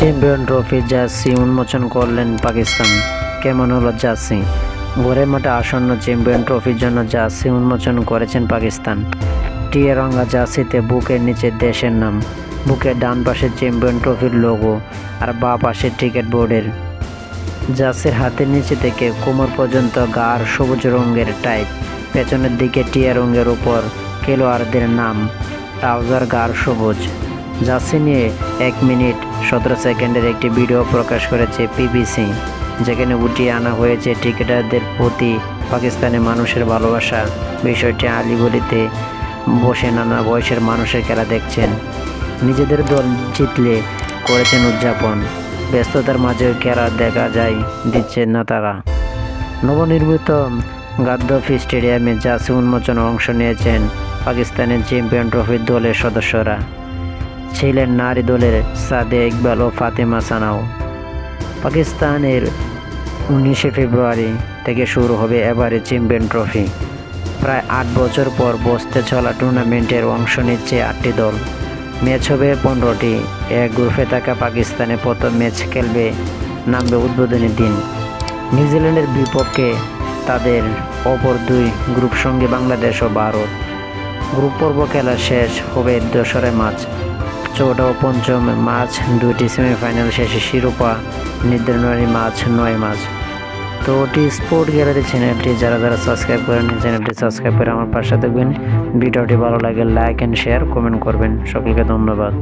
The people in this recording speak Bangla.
চ্যাম্পিয়ন ট্রফি জার্সি উন্মোচন করলেন পাকিস্তান। কেমন হলো জার্সি? ঘরের মাঠে আসন্ন চ্যাম্পিয়ন ট্রফির জন্য জার্সি উন্মোচন করেছেন পাকিস্তান। টিয়ারঙ্গা জার্সিতে বুকের নিচে দেশের নাম, বুকের ডান পাশে চ্যাম্পিয়ন ট্রফির লোগো আর বা পাশে টিকিট বোর্ডের জার্সির হাতের নিচে থেকে কোমর পর্যন্ত গাঢ় সবুজ রঙের টাইপ পেছনের দিকে টিয়া রঙের উপর খেলোয়াড়দের নাম, ট্রাউজার গাঢ় সবুজ। জার্সি নিয়ে এক মিনিট সতেরো সেকেন্ডের একটি ভিডিও প্রকাশ করেছে পিবিসি, যেখানে উঠিয়ে আনা হয়েছে ক্রিকেটারদের প্রতি পাকিস্তানি মানুষের ভালোবাসা। বিষয়টি আলিগলিতে বসে নানা বয়সের মানুষের খেলা দেখছেন। নিজেদের দল জিতলে করেছেন উদযাপন। ব্যস্ততার মাঝেও খেলা দেখা যায় দিচ্ছেন না তারা নবনির্মিত গাদ্দাফি স্টেডিয়ামে জার্সি উন্মোচনে অংশ নিয়েছেন পাকিস্তানের চ্যাম্পিয়ন ট্রফির দলের সদস্যরা। ছিলেন নারী দলের সাদে ইকবাল ও ফাতেমা সানাও পাকিস্তানের উনিশে ফেব্রুয়ারি থেকে শুরু হবে এবারে চ্যাম্পিয়ন ট্রফি। প্রায় আট বছর পর বসতে চলা টুর্নামেন্টের অংশ নিচ্ছে আটটি দল। ম্যাচ হবে পনেরোটি। এক গ্রুপে থাকা পাকিস্তানে প্রথম ম্যাচ খেলবে, নামবে উদ্বোধনী দিন। নিউজিল্যান্ডের বিপক্ষে তাদের অপর দুই গ্রুপ সঙ্গে বাংলাদেশ ও ভারত। গ্রুপ পর্ব খেলা শেষ হবে দোসরা মার্চ। চৌঠা ও পঞ্চম মার্চ দুইটি সেমিফাইনাল শেষে শিরোপা, নির্ধারণী মার্চ নয় মার্চ। তো ওটি স্পোর্ট গ্যালারি চ্যানেলটি যারা যারা সাবস্ক্রাইব করেন চ্যানেলটি সাবস্ক্রাইব করে আমার পাশে থাকবেন। ভিডিওটি ভালো লাগে লাইক অ্যান্ড শেয়ার কমেন্ট করবেন। সকলকে ধন্যবাদ।